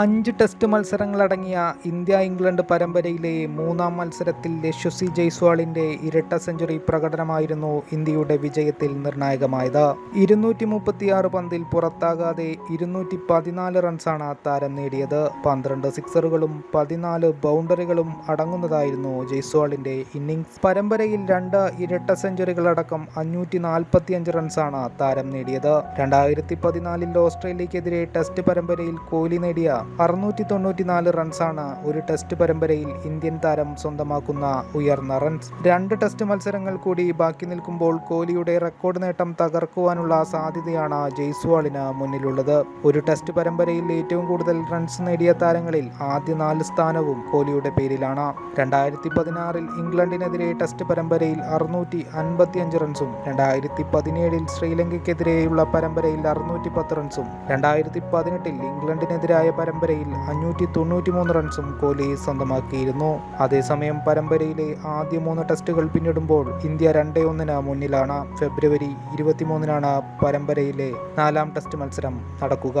അഞ്ച് test മത്സരങ്ങളടങ്ങിയ India England പരമ്പരയിലെ മൂന്നാം മത്സരത്തിൽ യശസ്വി ജയ്സ്വാളിന്റെ ഇരട്ട സെഞ്ചുറി പ്രകടനമായിരുന്നു ഇന്ത്യയുടെ വിജയത്തിൽ നിർണായകമായത്. ഇരുന്നൂറ്റി മുപ്പത്തിയാറ് പന്തിൽ പുറത്താകാതെ ഇരുന്നൂറ്റി പതിനാല് റൺസാണ് താരം നേടിയത്. പന്ത്രണ്ട് സിക്സറുകളും പതിനാല് ബൗണ്ടറികളും അടങ്ങുന്നതായിരുന്നു ജയ്സ്വാളിന്റെ ഇന്നിംഗ്സ് പരമ്പരയിൽ രണ്ട് ഇരട്ട സെഞ്ചുറികളടക്കം അഞ്ഞൂറ്റി നാൽപ്പത്തിയഞ്ച് റൺസാണ് താരം നേടിയത്. രണ്ടായിരത്തി പതിനാലിൽ ഓസ്ട്രേലിയക്കെതിരെ ടെസ്റ്റ് പരമ്പരയിൽ കോഹ്ലി നേടിയ അറുന്നൂറ്റി തൊണ്ണൂറ്റിനാല് റൺസാണ് ഒരു ടെസ്റ്റ് പരമ്പരയിൽ ഇന്ത്യൻ താരം സ്വന്തമാക്കുന്ന ഉയർന്ന റൺസ്. രണ്ട് ടെസ്റ്റ് മത്സരങ്ങൾ കൂടി ബാക്കി നിൽക്കുമ്പോൾ കോഹ്ലിയുടെ റെക്കോർഡ് നേട്ടം തകർക്കുവാനുള്ള സാധ്യതയാണ് ജയ്സ്വാളിന് മുന്നിലുള്ളത്. ഒരു ടെസ്റ്റ് പരമ്പരയിൽ ഏറ്റവും കൂടുതൽ റൺസ് നേടിയ താരങ്ങളിൽ ആദ്യ നാല് സ്ഥാനവും കോഹ്ലിയുടെ പേരിലാണ്. രണ്ടായിരത്തി പതിനാറിൽ ഇംഗ്ലണ്ടിനെതിരെ ടെസ്റ്റ് പരമ്പരയിൽ അറുന്നൂറ്റി അൻപത്തിയഞ്ച് റൺസും രണ്ടായിരത്തി പതിനേഴിൽ ശ്രീലങ്കയ്ക്കെതിരെയുള്ള പരമ്പരയിൽ അറുന്നൂറ്റി പത്ത് റൺസും രണ്ടായിരത്തി പതിനെട്ടിൽ ഇംഗ്ലണ്ടിനെതിരായ പരമ്പരയിൽ അഞ്ഞൂറ്റി തൊണ്ണൂറ്റി മൂന്ന് റൺസും കോഹ്ലി സ്വന്തമാക്കിയിരുന്നു. അതേസമയം പരമ്പരയിലെ ആദ്യ മൂന്ന് ടെസ്റ്റുകൾ പിന്നിടുമ്പോൾ ഇന്ത്യ രണ്ടേ ഒന്നിന് മുന്നിലാണ്. ഫെബ്രുവരി ഇരുപത്തിമൂന്നിനാണ് പരമ്പരയിലെ നാലാം ടെസ്റ്റ് മത്സരം നടക്കുക.